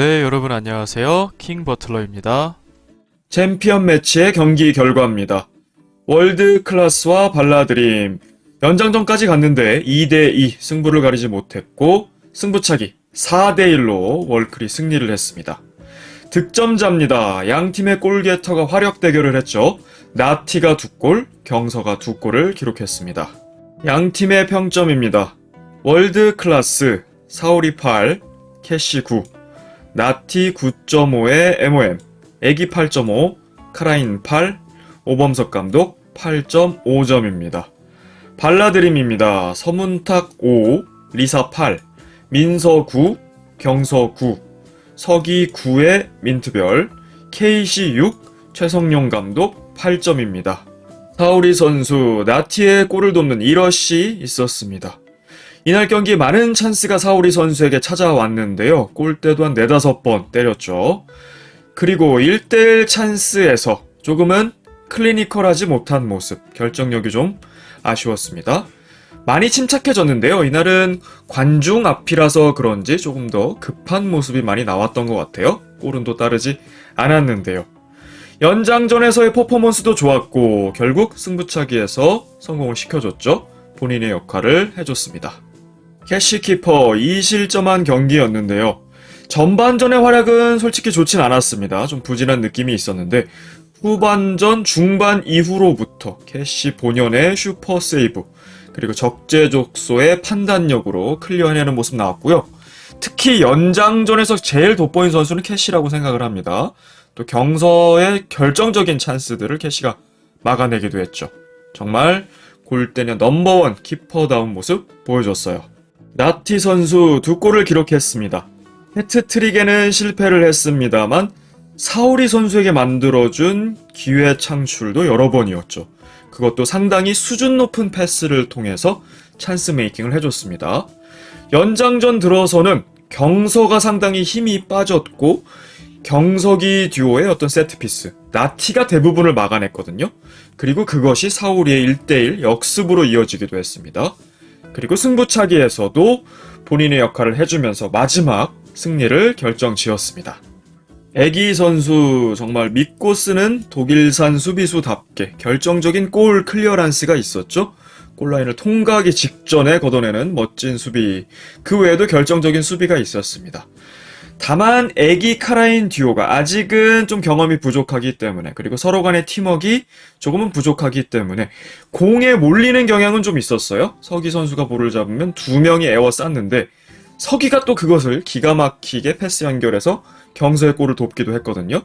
네, 여러분 안녕하세요. 킹 버틀러입니다. 챔피언 매치의 경기 결과입니다. 월드 클래스와 발라드림 연장전까지 갔는데 2대2 승부를 가리지 못했고 승부차기 4대1로 월클이 승리를 했습니다. 득점자입니다. 양 팀의 골게터가 화력 대결을 했죠. 나티가 2골, 경서가 2골을 기록했습니다. 양 팀의 평점입니다. 월드 클래스 사오리 8, 캐시 9, 나티 9.5의 MOM, 애기 8.5, 카라인 8, 오범석 감독 8.5점입니다. 발라드림입니다. 서문탁 5, 리사 8, 민서 9, 경서 9, 서기 9의 민트별, KC 6, 최성용 감독 8점입니다. 사우리 선수 나티의 골을 돕는 이러시 있었습니다. 이날 경기 많은 찬스가 사우리 선수에게 찾아왔는데요. 골대도 한 네다섯 번 때렸죠. 그리고 1대1 찬스에서 조금은 클리니컬하지 못한 모습, 결정력이 좀 아쉬웠습니다. 많이 침착해졌는데요. 이날은 관중 앞이라서 그런지 조금 더 급한 모습이 많이 나왔던 것 같아요. 골은 또 따르지 않았는데요. 연장전에서의 퍼포먼스도 좋았고 결국 승부차기에서 성공을 시켜줬죠. 본인의 역할을 해줬습니다. 캐시키퍼 2실점한 경기였는데요. 전반전의 활약은 솔직히 좋진 않았습니다. 좀 부진한 느낌이 있었는데 후반전 중반 이후로부터 캐시 본연의 슈퍼 세이브 그리고 적재적소의 판단력으로 클리어해내는 모습 나왔고요. 특히 연장전에서 제일 돋보인 선수는 캐시라고 생각을 합니다. 또 경서의 결정적인 찬스들을 캐시가 막아내기도 했죠. 정말 골대녀 넘버원 키퍼다운 모습 보여줬어요. 나티 선수 두 골을 기록했습니다. 헤트트릭에는 실패를 했습니다만 사오리 선수에게 만들어준 기회 창출도 여러 번이었죠. 그것도 상당히 수준 높은 패스를 통해서 찬스 메이킹을 해줬습니다. 연장전 들어서는 경서가 상당히 힘이 빠졌고 경석이 듀오의 어떤 세트피스, 나티가 대부분을 막아냈거든요. 그리고 그것이 사우리의 1대1 역습으로 이어지기도 했습니다. 그리고 승부차기에서도 본인의 역할을 해주면서 마지막 승리를 결정 지었습니다. 애기 선수 정말 믿고 쓰는 독일산 수비수답게 결정적인 골 클리어란스가 있었죠. 골라인을 통과하기 직전에 걷어내는 멋진 수비. 그 외에도 결정적인 수비가 있었습니다. 다만 애기 카라인 듀오가 아직은 좀 경험이 부족하기 때문에 그리고 서로 간의 팀워크가 조금은 부족하기 때문에 공에 몰리는 경향은 좀 있었어요. 서기 선수가 볼을 잡으면 두 명이 에워 쌌는데 서기가 또 그것을 기가 막히게 패스 연결해서 경서의 골을 돕기도 했거든요.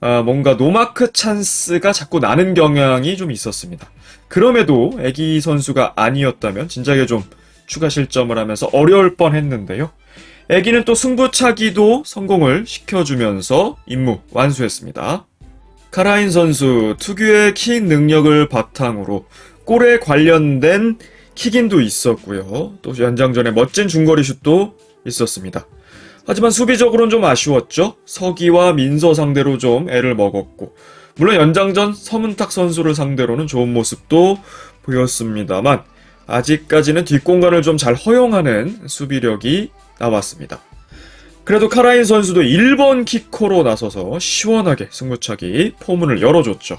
아, 뭔가 노마크 찬스가 자꾸 나는 경향이 좀 있었습니다. 그럼에도 애기 선수가 아니었다면 진작에 좀 추가 실점을 하면서 어려울 뻔 했는데요. 애기는 또 승부차기도 성공을 시켜주면서 임무 완수했습니다. 카라인 선수 특유의 킥 능력을 바탕으로 골에 관련된 킥인도 있었고요. 또 연장전에 멋진 중거리 슛도 있었습니다. 하지만 수비적으로는 좀 아쉬웠죠. 서기와 민서 상대로 좀 애를 먹었고 물론 연장전 서문탁 선수를 상대로는 좋은 모습도 보였습니다만 아직까지는 뒷공간을 좀 잘 허용하는 수비력이 나왔습니다. 그래도 카라인 선수도 1번 키커로 나서서 시원하게 승부차기 포문을 열어줬죠.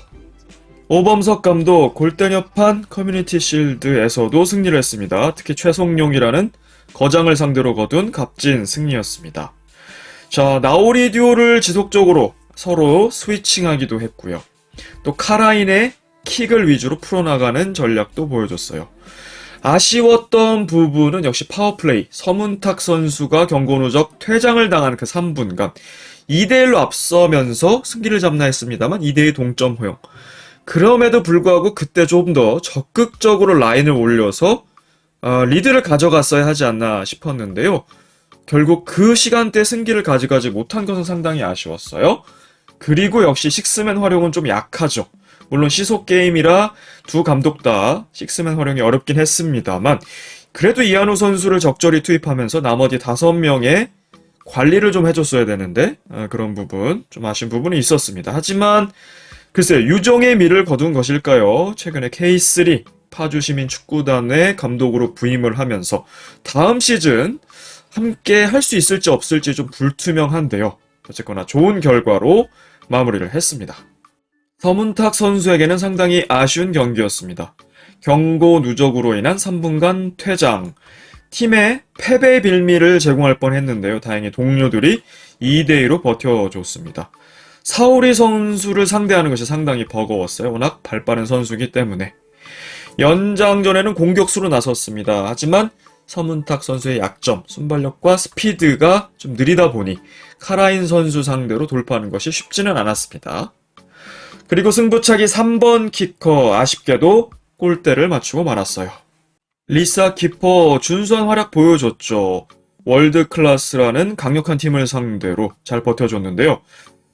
오범석 감독 골대녀판 커뮤니티 실드에서도 승리를 했습니다. 특히 최성용이라는 거장을 상대로 거둔 값진 승리였습니다. 자, 나오리 듀오를 지속적으로 서로 스위칭하기도 했고요. 또 카라인의 킥을 위주로 풀어나가는 전략도 보여줬어요. 아쉬웠던 부분은 역시 파워플레이. 서문탁 선수가 경고 누적 퇴장을 당한 그 3분간 2대1로 앞서면서 승기를 잡나 했습니다만 2대2 동점 허용. 그럼에도 불구하고 그때 좀 더 적극적으로 라인을 올려서 어, 리드를 가져갔어야 하지 않나 싶었는데요. 결국 그 시간대 승기를 가져가지 못한 것은 상당히 아쉬웠어요. 그리고 역시 식스맨 활용은 좀 약하죠. 물론 시속 게임이라 두 감독 다 식스맨 활용이 어렵긴 했습니다만 그래도 이한우 선수를 적절히 투입하면서 나머지 다섯 명의 관리를 좀 해줬어야 되는데 어, 그런 부분 좀 아쉬운 부분이 있었습니다. 하지만 글쎄 유종의 미를 거둔 것일까요? 최근에 K3 파주 시민 축구단의 감독으로 부임을 하면서 다음 시즌 함께 할 수 있을지 없을지 좀 불투명한데요. 어쨌거나 좋은 결과로 마무리를 했습니다. 서문탁 선수에게는 상당히 아쉬운 경기였습니다. 경고 누적으로 인한 3분간 퇴장. 팀에 패배 빌미를 제공할 뻔 했는데요. 다행히 동료들이 2대2로 버텨줬습니다. 사오리 선수를 상대하는 것이 상당히 버거웠어요. 워낙 발 빠른 선수이기 때문에. 연장전에는 공격수로 나섰습니다. 하지만 서문탁 선수의 약점, 순발력과 스피드가 좀 느리다 보니 카라인 선수 상대로 돌파하는 것이 쉽지는 않았습니다. 그리고 승부차기 3번 키커 아쉽게도 골대를 맞추고 말았어요. 리사 키퍼 준수한 활약 보여줬죠. 월드 클래스라는 강력한 팀을 상대로 잘 버텨줬는데요.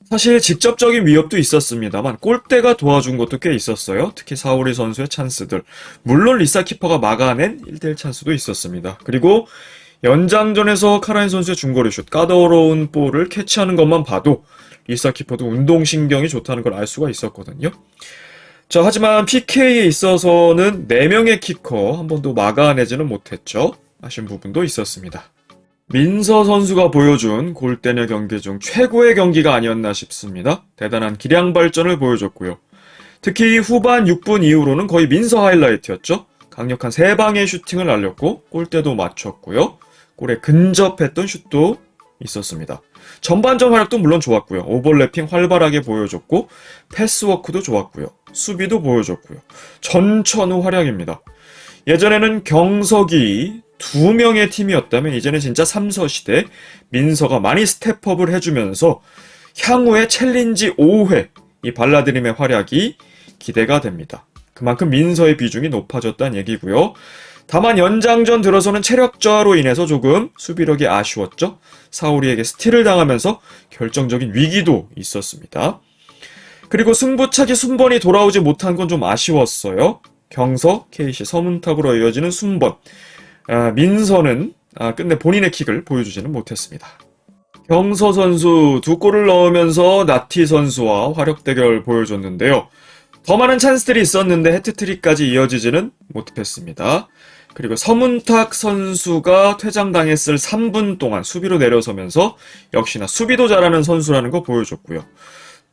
사실 직접적인 위협도 있었습니다만 골대가 도와준 것도 꽤 있었어요. 특히 사오리 선수의 찬스들. 물론 리사 키퍼가 막아낸 1대1 찬스도 있었습니다. 그리고 연장전에서 카라인 선수의 중거리 슛, 까다로운 볼을 캐치하는 것만 봐도 리사 키퍼도 운동신경이 좋다는 걸 알 수가 있었거든요. 자, 하지만 PK에 있어서는 4명의 키커 한 번도 막아내지는 못했죠. 아쉬운 부분도 있었습니다. 민서 선수가 보여준 골대녀 경기 중 최고의 경기가 아니었나 싶습니다. 대단한 기량 발전을 보여줬고요. 특히 후반 6분 이후로는 거의 민서 하이라이트였죠. 강력한 세 방의 슈팅을 날렸고 골대도 맞췄고요. 골에 근접했던 슛도 있었습니다. 전반전 활약도 물론 좋았고요. 오버래핑 활발하게 보여줬고 패스워크도 좋았고요. 수비도 보여줬고요. 전천후 활약입니다. 예전에는 경석이 두 명의 팀이었다면 이제는 진짜 삼서 시대 민서가 많이 스텝업을 해주면서 향후에 챌린지 5회 이 발라드림의 활약이 기대가 됩니다. 그만큼 민서의 비중이 높아졌다는 얘기고요. 다만 연장전 들어서는 체력 저하로 인해서 조금 수비력이 아쉬웠죠. 사우리에게 스틸을 당하면서 결정적인 위기도 있었습니다. 그리고 승부차기 순번이 돌아오지 못한 건 좀 아쉬웠어요. 경서, KC, 서문탁으로 이어지는 순번. 아, 민서는 아, 끝내 본인의 킥을 보여주지는 못했습니다. 경서 선수 두 골을 넣으면서 나티 선수와 화력 대결 보여줬는데요. 더 많은 찬스들이 있었는데 해트트릭까지 이어지지는 못했습니다. 그리고 서문탁 선수가 퇴장당했을 3분 동안 수비로 내려서면서 역시나 수비도 잘하는 선수라는 거 보여줬고요.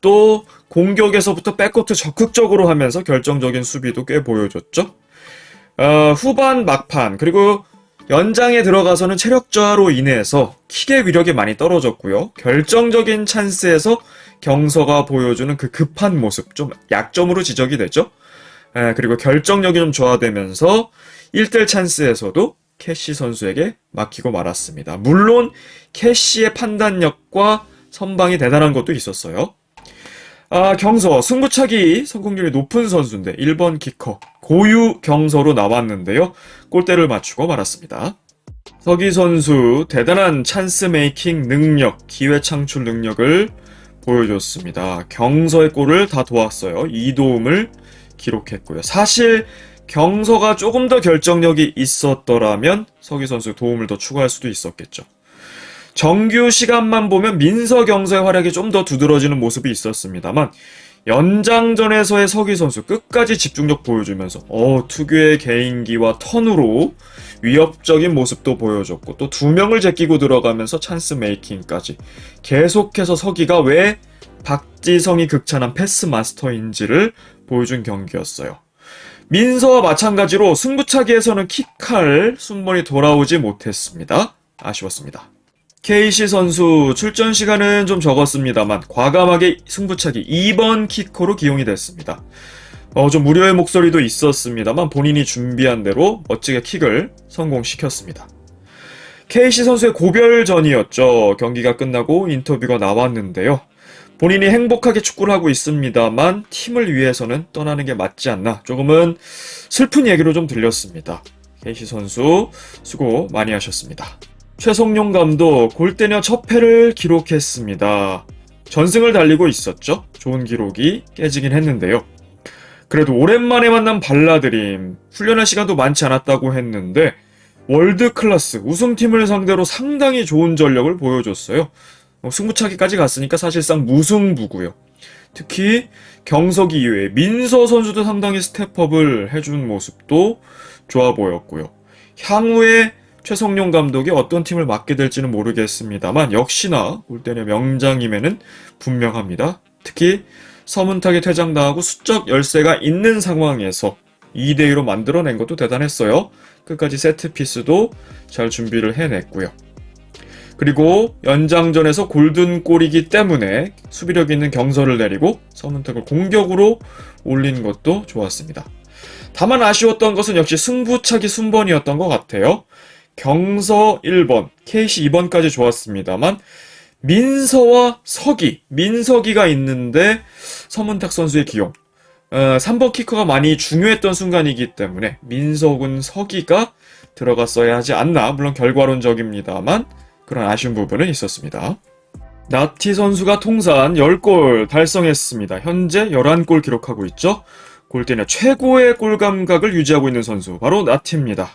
또 공격에서부터 백코트 적극적으로 하면서 결정적인 수비도 꽤 보여줬죠. 어, 후반 막판 그리고 연장에 들어가서는 체력 저하로 인해서 킥의 위력이 많이 떨어졌고요. 결정적인 찬스에서 경서가 보여주는 그 급한 모습 좀 약점으로 지적이 되죠. 에, 그리고 결정력이 좀 저하되면서 1대1 찬스에서도 캐시 선수에게 막히고 말았습니다. 물론 캐시의 판단력과 선방이 대단한 것도 있었어요. 아, 경서, 승부차기 성공률이 높은 선수인데 1번 키커 고유 경서로 나왔는데요. 골대를 맞추고 말았습니다. 서기 선수 대단한 찬스 메이킹 능력, 기회 창출 능력을 보여줬습니다. 경서의 골을 다 도왔어요. 2도움을 기록했고요. 사실 경서가 조금 더 결정력이 있었더라면 서기 선수 도움을 더 추가할 수도 있었겠죠. 정규 시간만 보면 민서 경서의 활약이 좀 더 두드러지는 모습이 있었습니다만 연장전에서의 서기 선수 끝까지 집중력 보여주면서 어 특유의 개인기와 턴으로 위협적인 모습도 보여줬고 또 두 명을 제끼고 들어가면서 찬스 메이킹까지 계속해서 서기가 왜 박지성이 극찬한 패스 마스터인지를 보여준 경기였어요. 민서와 마찬가지로 승부차기에서는 킥할 순번이 돌아오지 못했습니다. 아쉬웠습니다. KC 선수 출전 시간은 좀 적었습니다만 과감하게 승부차기 2번 키커로 기용이 됐습니다. 어, 좀 우려의 목소리도 있었습니다만 본인이 준비한 대로 멋지게 킥을 성공시켰습니다. KC 선수의 고별전이었죠. 경기가 끝나고 인터뷰가 나왔는데요. 본인이 행복하게 축구를 하고 있습니다만 팀을 위해서는 떠나는 게 맞지 않나 조금은 슬픈 얘기로 좀 들렸습니다. KC 선수 수고 많이 하셨습니다. 최성용 감독 골대녀 첫 패를 기록했습니다. 전승을 달리고 있었죠. 좋은 기록이 깨지긴 했는데요. 그래도 오랜만에 만난 발라드림 훈련할 시간도 많지 않았다고 했는데 월드 클래스 우승팀을 상대로 상당히 좋은 전력을 보여줬어요. 어, 승부차기까지 갔으니까 사실상 무승부고요. 특히 경석이 이외에 민서 선수도 상당히 스텝업을 해준 모습도 좋아 보였고요. 향후에 최성용 감독이 어떤 팀을 맡게 될지는 모르겠습니다만 역시나 올 때는 명장임에는 분명합니다. 특히 서문탁이 퇴장당하고 수적 열세가 있는 상황에서 2대2로 만들어낸 것도 대단했어요. 끝까지 세트피스도 잘 준비를 해냈고요. 그리고 연장전에서 골든골이기 때문에 수비력 있는 경서를 내리고 서문탁을 공격으로 올린 것도 좋았습니다. 다만 아쉬웠던 것은 역시 승부차기 순번이었던 것 같아요. 경서 1번, KC 2번까지 좋았습니다만 민서와 서기, 민서기가 있는데 서문탁 선수의 기용. 어, 3번 키커가 많이 중요했던 순간이기 때문에 민서 혹은 서기가 들어갔어야 하지 않나. 물론 결과론적입니다만 그런 아쉬운 부분은 있었습니다. 나티 선수가 통산 10골 달성했습니다. 현재 11골 기록하고 있죠. 골대는 최고의 골 감각을 유지하고 있는 선수 바로 나티입니다.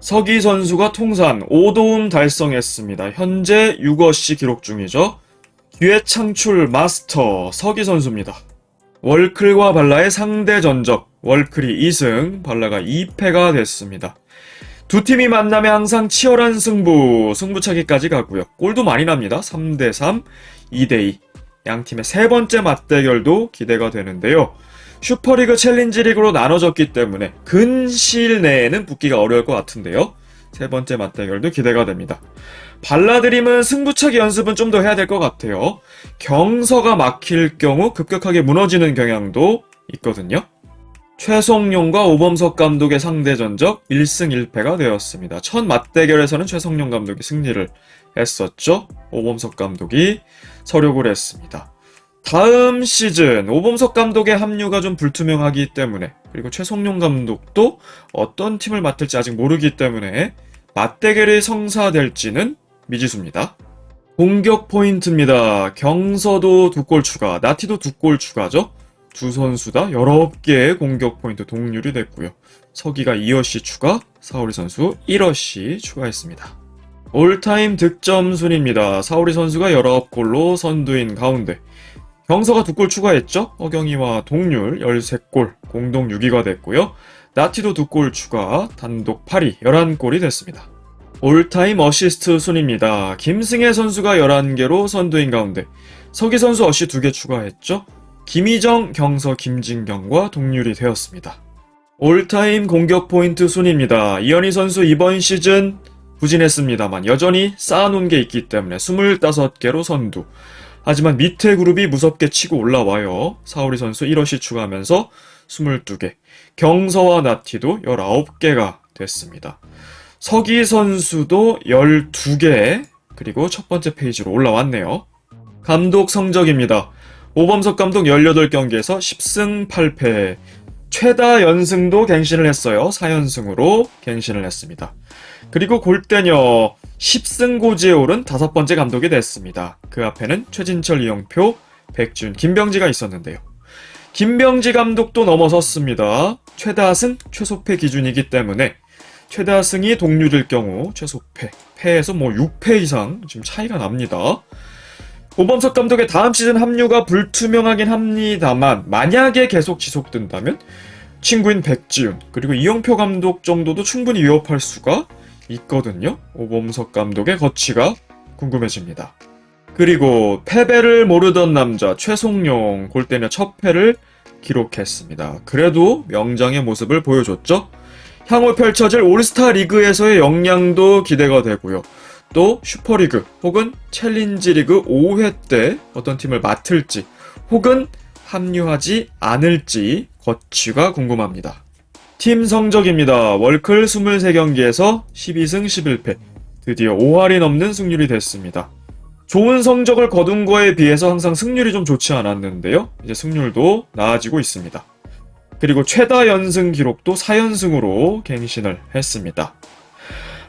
서기 선수가 통산 5도움 달성했습니다. 현재 6어시 기록 중이죠. 기회 창출 마스터 서기 선수입니다. 월클과 발라의 상대 전적 월클이 2승, 발라가 2패가 됐습니다. 두 팀이 만나면 항상 치열한 승부, 승부차기까지 가고요. 골도 많이 납니다. 3대3, 2대2. 양 팀의 세 번째 맞대결도 기대가 되는데요. 슈퍼리그 챌린지 리그로 나눠졌기 때문에 근시일 내에는 붙기가 어려울 것 같은데요. 세 번째 맞대결도 기대가 됩니다. 발라드림은 승부차기 연습은 좀 더 해야 될 것 같아요. 경서가 막힐 경우 급격하게 무너지는 경향도 있거든요. 최성용과 오범석 감독의 상대 전적 1승 1패가 되었습니다. 첫 맞대결에서는 최성용 감독이 승리를 했었죠. 오범석 감독이 서력을 했습니다. 다음 시즌 오범석 감독의 합류가 좀 불투명하기 때문에 그리고 최성용 감독도 어떤 팀을 맡을지 아직 모르기 때문에 맞대결이 성사될지는 미지수입니다. 공격 포인트입니다. 경서도 두 골 추가, 나티도 두 골 추가죠. 두 선수 다 19개의 공격 포인트 동률이 됐고요. 서기가 2어시 추가, 사오리 선수 1어시 추가했습니다. 올타임 득점 순입니다. 사오리 선수가 19골로 선두인 가운데 경서가 두골 추가했죠. 어경이와 동률 13골, 공동 6위가 됐고요. 나티도 두골 추가, 단독 8위, 11골이 됐습니다. 올타임 어시스트 순입니다. 김승혜 선수가 11개로 선두인 가운데 서기 선수 어시 2개 추가했죠. 김희정, 경서, 김진경과 동률이 되었습니다. 올타임 공격 포인트 순입니다. 이현희 선수 이번 시즌 부진했습니다만 여전히 쌓아놓은 게 있기 때문에 25개로 선두. 하지만 밑에 그룹이 무섭게 치고 올라와요. 사오리 선수 1어시 추가하면서 22개. 경서와 나티도 19개가 됐습니다. 서기 선수도 12개. 그리고 첫 번째 페이지로 올라왔네요. 감독 성적입니다. 오범석 감독 18경기에서 10승 8패. 최다 연승도 갱신을 했어요. 4연승으로 갱신을 했습니다. 그리고 골대녀 10승 고지에 오른 다섯 번째 감독이 됐습니다. 그 앞에는 최진철, 이영표, 백준, 김병지가 있었는데요. 김병지 감독도 넘어섰습니다. 최다승, 최소패 기준이기 때문에 최다승이 동률일 경우 최소패, 패에서 뭐 6패 이상 지금 차이가 납니다. 오범석 감독의 다음 시즌 합류가 불투명하긴 합니다만 만약에 계속 지속된다면 친구인 백지훈 그리고 이영표 감독 정도도 충분히 위협할 수가 있거든요. 오범석 감독의 거치가 궁금해집니다. 그리고 패배를 모르던 남자 최송용 골대녀 첫 패를 기록했습니다. 그래도 명장의 모습을 보여줬죠. 향후 펼쳐질 올스타 리그에서의 역량도 기대가 되고요. 또 슈퍼리그 혹은 챌린지 리그 5회 때 어떤 팀을 맡을지 혹은 합류하지 않을지 거치가 궁금합니다. 팀 성적입니다. 월클 23경기에서 12승 11패. 드디어 5할이 넘는 승률이 됐습니다. 좋은 성적을 거둔 거에 비해서 항상 승률이 좀 좋지 않았는데요. 이제 승률도 나아지고 있습니다. 그리고 최다 연승 기록도 4연승으로 갱신을 했습니다.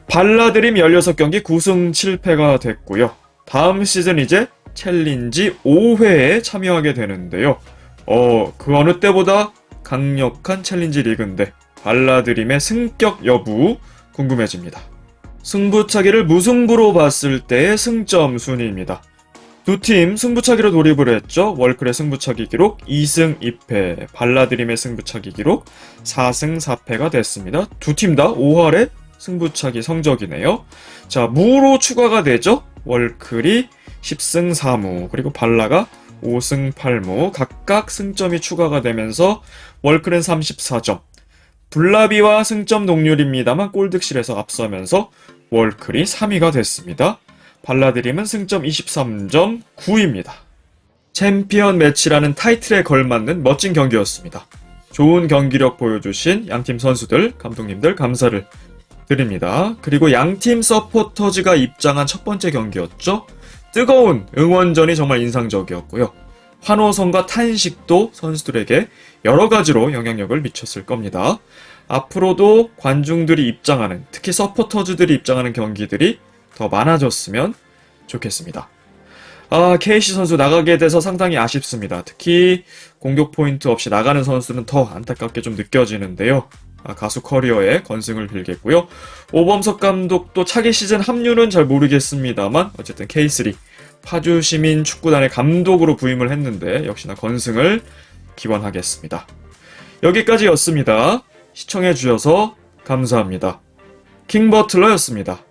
발라드림 16경기 9승 7패가 됐고요. 다음 시즌 이제 챌린지 5회에 참여하게 되는데요. 어, 그 어느 때보다 강력한 챌린지 리그인데 발라드림의 승격 여부 궁금해집니다. 승부차기를 무승부로 봤을 때의 승점 순위입니다. 두 팀 승부차기로 돌입을 했죠. 월클의 승부차기 기록 2승 2패, 발라드림의 승부차기 기록 4승 4패가 됐습니다. 두 팀 다 5할에 승부차기 성적이네요. 자, 무로 추가가 되죠? 월클이 10승 4무, 그리고 발라가 5승 8무, 각각 승점이 추가가 되면서 월클은 34점, 블라비와 승점 동률입니다만 골득실에서 앞서면서 월클이 3위가 됐습니다. 발라드림은 승점 23점 9입니다. 챔피언 매치라는 타이틀에 걸맞는 멋진 경기였습니다. 좋은 경기력 보여주신 양팀 선수들, 감독님들 감사를 드립니다. 그리고 양팀 서포터즈가 입장한 첫 번째 경기였죠. 뜨거운 응원전이 정말 인상적이었고요. 환호성과 탄식도 선수들에게 여러 가지로 영향력을 미쳤을 겁니다. 앞으로도 관중들이 입장하는, 특히 서포터즈들이 입장하는 경기들이 더 많아졌으면 좋겠습니다. 아, KC 선수 나가게 돼서 상당히 아쉽습니다. 특히 공격 포인트 없이 나가는 선수는 더 안타깝게 좀 느껴지는데요. 아, 가수 커리어에 건승을 빌겠고요. 오범석 감독도 차기 시즌 합류는 잘 모르겠습니다만 어쨌든 K3 파주 시민 축구단의 감독으로 부임을 했는데 역시나 건승을 기원하겠습니다. 여기까지였습니다. 시청해 주셔서 감사합니다. 킹 버틀러였습니다.